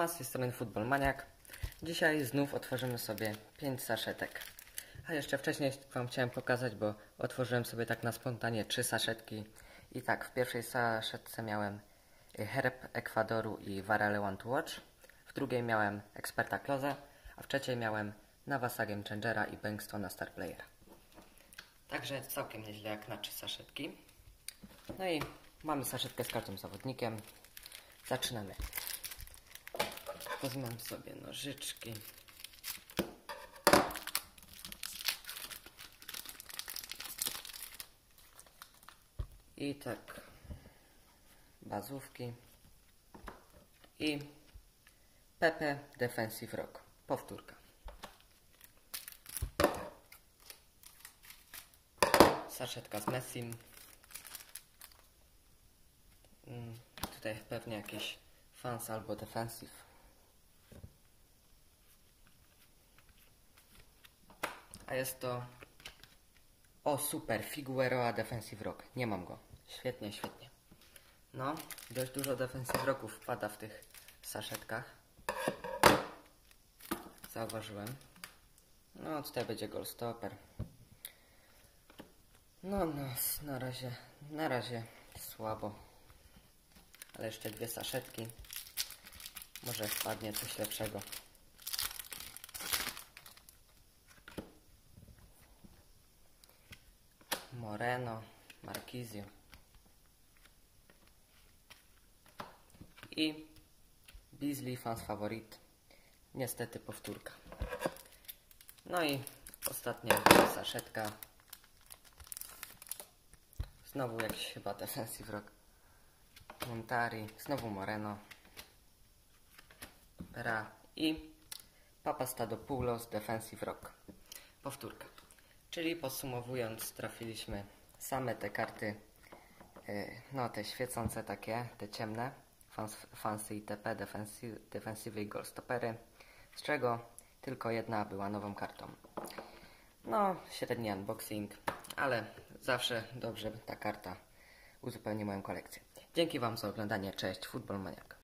Ma z tej strony Football Maniak. Dzisiaj znów otworzymy sobie 5 saszetek. A jeszcze wcześniej Wam chciałem pokazać, bo otworzyłem sobie tak na spontanie 3 saszetki. I tak, w pierwszej saszetce miałem Herb Ekwadoru i Varele One to Watch. W drugiej miałem Experta Kloza, a w trzeciej miałem Navasa Game Changera i Bankstona Star Playera. Także całkiem nieźle jak na 3 saszetki. No i mamy saszetkę z każdym zawodnikiem. Zaczynamy. Wezmę sobie nożyczki. I tak bazówki i Pepe Defensive Rock. Powtórka. Saszetka z Messim. Mm, Tutaj pewnie jakiś fans albo defensive. A jest to... O, super, Figueroa Defensive Rock. Nie mam go. Świetnie, świetnie. No, dość dużo Defensive Rocków wpada w tych saszetkach. Zauważyłem. No, tutaj będzie Goalstopper. No, no, na razie, na razie słabo. Ale jeszcze dwie saszetki. Może wpadnie coś lepszego. Moreno, Marquizio. I Beasley Fans Favorit. Niestety powtórka. No i ostatnia saszetka. Znowu jakiś chyba defensive rock. Montari, znowu Moreno. Ra i Papastadopoulos Defensive Rock. Powtórka. Czyli podsumowując, trafiliśmy same te karty, yy, no te świecące takie, te ciemne, Fancy ITP, Defensive, i Goalstoppery, z czego tylko jedna była nową kartą. No, średni unboxing, ale zawsze dobrze ta karta uzupełni moją kolekcję. Dzięki Wam za oglądanie. Cześć, Football Maniak.